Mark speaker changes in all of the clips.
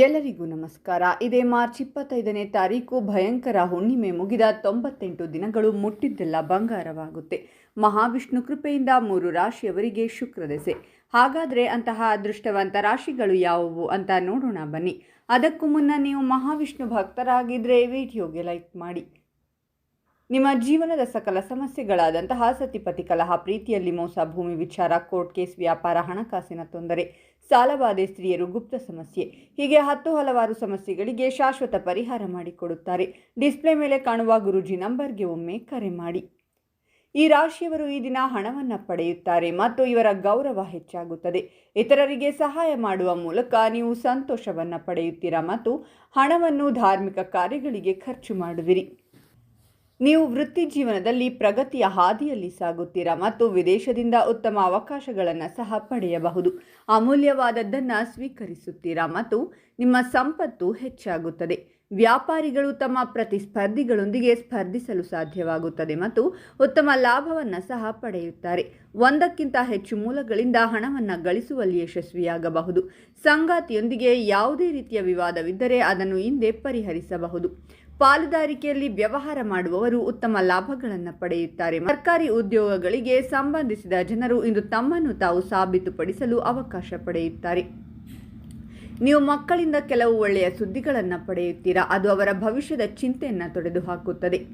Speaker 1: ಎಲ್ಲರಿಗೂ ನಮಸ್ಕಾರ. ಇದೇ ಮಾರ್ಚ್ ಇಪ್ಪತ್ತೈದನೇ ತಾರೀಕು ಭಯಂಕರ ಹುಣ್ಣಿಮೆ ಮುಗಿದ ತೊಂಬತ್ತೆಂಟು ದಿನಗಳು ಮುಟ್ಟಿದ್ದೆಲ್ಲ ಬಂಗಾರವಾಗುತ್ತೆ. ಮಹಾವಿಷ್ಣು ಕೃಪೆಯಿಂದ ಮೂರು ರಾಶಿಯವರಿಗೆ ಶುಕ್ರದೆಸೆ ಹಾಗಾದರೆ ಅಂತಹ ಅದೃಷ್ಟವಂತ ರಾಶಿಗಳು ಯಾವುವು ಅಂತ ನೋಡೋಣ ಬನ್ನಿ. ಅದಕ್ಕೂ ಮುನ್ನ ನೀವು ಮಹಾವಿಷ್ಣು ಭಕ್ತರಾಗಿದ್ದರೆ ವಿಡಿಯೋಗೆ ಲೈಕ್ ಮಾಡಿ. ನಿಮ್ಮ ಜೀವನದ ಸಕಲ ಸಮಸ್ಯೆಗಳಾದಂತಹ ಸತಿಪತಿ ಕಲಹ, ಪ್ರೀತಿಯಲ್ಲಿ ಮೋಸ, ಭೂಮಿ ವಿಚಾರ, ಕೋರ್ಟ್ ಕೇಸ್, ವ್ಯಾಪಾರ, ಹಣಕಾಸಿನ ತೊಂದರೆ ಸಾಲಬಾಧೆ ಸ್ತ್ರೀಯರು ಗುಪ್ತ ಸಮಸ್ಯೆ, ಹೀಗೆ ಹತ್ತು ಹಲವಾರು ಸಮಸ್ಯೆಗಳಿಗೆ ಶಾಶ್ವತ ಪರಿಹಾರ ಮಾಡಿಕೊಡುತ್ತಾರೆ. ಡಿಸ್ಪ್ಲೇ ಮೇಲೆ ಕಾಣುವ ಗುರುಜಿ ನಂಬರ್ಗೆ ಒಮ್ಮೆ ಕರೆ ಮಾಡಿ. ಈ ರಾಶಿಯವರು ಈ ದಿನ ಹಣವನ್ನು ಪಡೆಯುತ್ತಾರೆ ಮತ್ತು ಇವರ ಗೌರವ ಹೆಚ್ಚಾಗುತ್ತದೆ. ಇತರರಿಗೆ ಸಹಾಯ ಮಾಡುವ ಮೂಲಕ ನೀವು ಸಂತೋಷವನ್ನು ಪಡೆಯುತ್ತೀರಾ ಮತ್ತು ಹಣವನ್ನು ಧಾರ್ಮಿಕ ಕಾರ್ಯಗಳಿಗೆ ಖರ್ಚು ಮಾಡುವಿರಿ. ನೀವು ವೃತ್ತಿ ಜೀವನದಲ್ಲಿ ಪ್ರಗತಿಯ ಹಾದಿಯಲ್ಲಿ ಸಾಗುತ್ತೀರಾ ಮತ್ತು ವಿದೇಶದಿಂದ ಉತ್ತಮ ಅವಕಾಶಗಳನ್ನು ಸಹ ಪಡೆಯಬಹುದು. ಅಮೂಲ್ಯವಾದದ್ದನ್ನು ಸ್ವೀಕರಿಸುತ್ತೀರಾ ಮತ್ತು ನಿಮ್ಮ ಸಂಪತ್ತು ಹೆಚ್ಚಾಗುತ್ತದೆ. ವ್ಯಾಪಾರಿಗಳು ತಮ್ಮ ಪ್ರತಿಸ್ಪರ್ಧಿಗಳೊಂದಿಗೆ ಸ್ಪರ್ಧಿಸಲು ಸಾಧ್ಯವಾಗುತ್ತದೆ ಮತ್ತು ಉತ್ತಮ ಲಾಭವನ್ನು ಸಹ ಪಡೆಯುತ್ತಾರೆ. ಒಂದಕ್ಕಿಂತ ಹೆಚ್ಚು ಮೂಲಗಳಿಂದ ಹಣವನ್ನು ಗಳಿಸುವಲ್ಲಿ ಯಶಸ್ವಿಯಾಗಬಹುದು. ಸಂಗಾತಿಯೊಂದಿಗೆ ಯಾವುದೇ ರೀತಿಯ ವಿವಾದವಿದ್ದರೆ ಅದನ್ನು ಹಿಂದೆ ಪರಿಹರಿಸಬಹುದು. ಪಾಲುದಾರಿಕೆಯಲ್ಲಿ ವ್ಯವಹಾರ ಮಾಡುವವರು ಉತ್ತಮ ಲಾಭಗಳನ್ನು ಪಡೆಯುತ್ತಾರೆ. ಸರ್ಕಾರಿ ಉದ್ಯೋಗಗಳಿಗೆ ಸಂಬಂಧಿಸಿದ ಜನರು ಇಂದು ತಮ್ಮನ್ನು ತಾವು ಸಾಬೀತುಪಡಿಸಲು ಅವಕಾಶ ಪಡೆಯುತ್ತಾರೆ. ನೀವು ಮಕ್ಕಳಿಂದ ಕೆಲವು ಒಳ್ಳೆಯ ಸುದ್ದಿಗಳನ್ನು ಪಡೆಯುತ್ತೀರಾ? ಅದು ಅವರ ಭವಿಷ್ಯದ ಚಿಂತೆಯನ್ನು ತೊಡೆದುಹಾಕುತ್ತದೆ.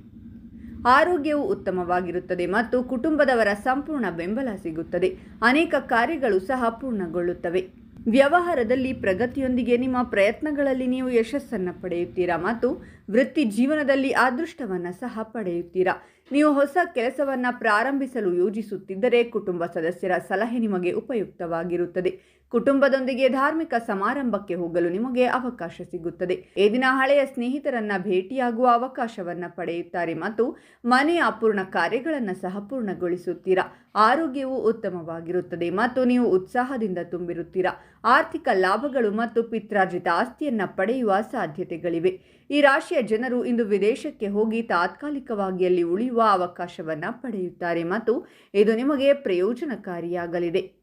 Speaker 1: ಆರೋಗ್ಯವು ಉತ್ತಮವಾಗಿರುತ್ತದೆ ಮತ್ತು ಕುಟುಂಬದವರ ಸಂಪೂರ್ಣ ಬೆಂಬಲ ಸಿಗುತ್ತದೆ. ಅನೇಕ ಕಾರ್ಯಗಳು ಸಹ ಪೂರ್ಣಗೊಳ್ಳುತ್ತವೆ. ವ್ಯವಹಾರದಲ್ಲಿ ಪ್ರಗತಿಯೊಂದಿಗೆ ನಿಮ್ಮ ಪ್ರಯತ್ನಗಳಲ್ಲಿ ನೀವು ಯಶಸ್ಸನ್ನು ಪಡೆಯುತ್ತೀರಾ ಮತ್ತು ವೃತ್ತಿ ಜೀವನದಲ್ಲಿ ಅದೃಷ್ಟವನ್ನು ಸಹ ಪಡೆಯುತ್ತೀರಾ? ನೀವು ಹೊಸ ಕೆಲಸವನ್ನು ಪ್ರಾರಂಭಿಸಲು ಯೋಜಿಸುತ್ತಿದ್ದರೆ ಕುಟುಂಬ ಸದಸ್ಯರ ಸಲಹೆ ನಿಮಗೆ ಉಪಯುಕ್ತವಾಗಿರುತ್ತದೆ. ಕುಟುಂಬದೊಂದಿಗೆ ಧಾರ್ಮಿಕ ಸಮಾರಂಭಕ್ಕೆ ಹೋಗಲು ನಿಮಗೆ ಅವಕಾಶ ಸಿಗುತ್ತದೆ. ಈ ದಿನ ಹಳೆಯ ಸ್ನೇಹಿತರನ್ನ ಭೇಟಿಯಾಗುವ ಅವಕಾಶವನ್ನ ಪಡೆಯುತ್ತಾರೆ ಮತ್ತು ಮನೆಯ ಅಪೂರ್ಣ ಕಾರ್ಯಗಳನ್ನು ಸಹ ಪೂರ್ಣಗೊಳಿಸುತ್ತೀರಾ? ಆರೋಗ್ಯವು ಉತ್ತಮವಾಗಿರುತ್ತದೆ ಮತ್ತು ನೀವು ಉತ್ಸಾಹದಿಂದ ತುಂಬಿರುತ್ತೀರಾ? ಆರ್ಥಿಕ ಲಾಭಗಳು ಮತ್ತು ಪಿತ್ರಾರ್ಜಿತ ಆಸ್ತಿಯನ್ನ ಪಡೆಯುವ ಸಾಧ್ಯತೆಗಳಿವೆ. ಈ ರಾಶಿಯ ಜನರು ಇಂದು ವಿದೇಶಕ್ಕೆ ಹೋಗಿ ತಾತ್ಕಾಲಿಕವಾಗಿ ಅಲ್ಲಿ ಉಳಿಯುವ ಅವಕಾಶವನ್ನ ಪಡೆಯುತ್ತಾರೆ ಮತ್ತು ಇದು ನಿಮಗೆ ಪ್ರಯೋಜನಕಾರಿಯಾಗಲಿದೆ.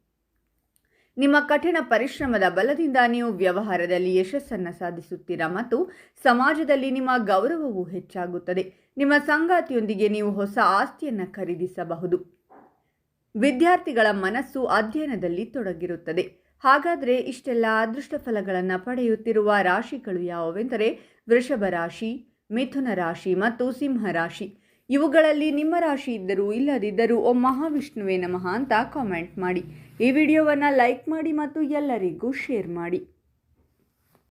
Speaker 1: ನಿಮ್ಮ ಕಠಿಣ ಪರಿಶ್ರಮದ ಬಲದಿಂದ ನೀವು ವ್ಯವಹಾರದಲ್ಲಿ ಯಶಸ್ಸನ್ನು ಸಾಧಿಸುತ್ತೀರಾ ಮತ್ತು ಸಮಾಜದಲ್ಲಿ ನಿಮ್ಮ ಗೌರವವು ಹೆಚ್ಚಾಗುತ್ತದೆ. ನಿಮ್ಮ ಸಂಗಾತಿಯೊಂದಿಗೆ ನೀವು ಹೊಸ ಆಸ್ತಿಯನ್ನು ಖರೀದಿಸಬಹುದು. ವಿದ್ಯಾರ್ಥಿಗಳ ಮನಸ್ಸು ಅಧ್ಯಯನದಲ್ಲಿ ತೊಡಗಿರುತ್ತದೆ. ಹಾಗಾದರೆ ಇಷ್ಟೆಲ್ಲ ಅದೃಷ್ಟ ಫಲಗಳನ್ನು ಪಡೆಯುತ್ತಿರುವ ರಾಶಿಗಳು ಯಾವುವೆಂದರೆ ವೃಷಭ ರಾಶಿ, ಮಿಥುನ ರಾಶಿ ಮತ್ತು ಸಿಂಹ ರಾಶಿ. ಇವುಗಳಲ್ಲಿ ನಿಮ್ಮ ರಾಶಿ ಇದ್ದರೂ ಇಲ್ಲದಿದ್ದರೂ ಓಂ ಮಹಾವಿಷ್ಣುವೆ ನಮಃ ಅಂತ ಕಾಮೆಂಟ್ ಮಾಡಿ. ಈ ವಿಡಿಯೋವನ್ನು ಲೈಕ್ ಮಾಡಿ ಮತ್ತು ಎಲ್ಲರಿಗೂ ಶೇರ್ ಮಾಡಿ.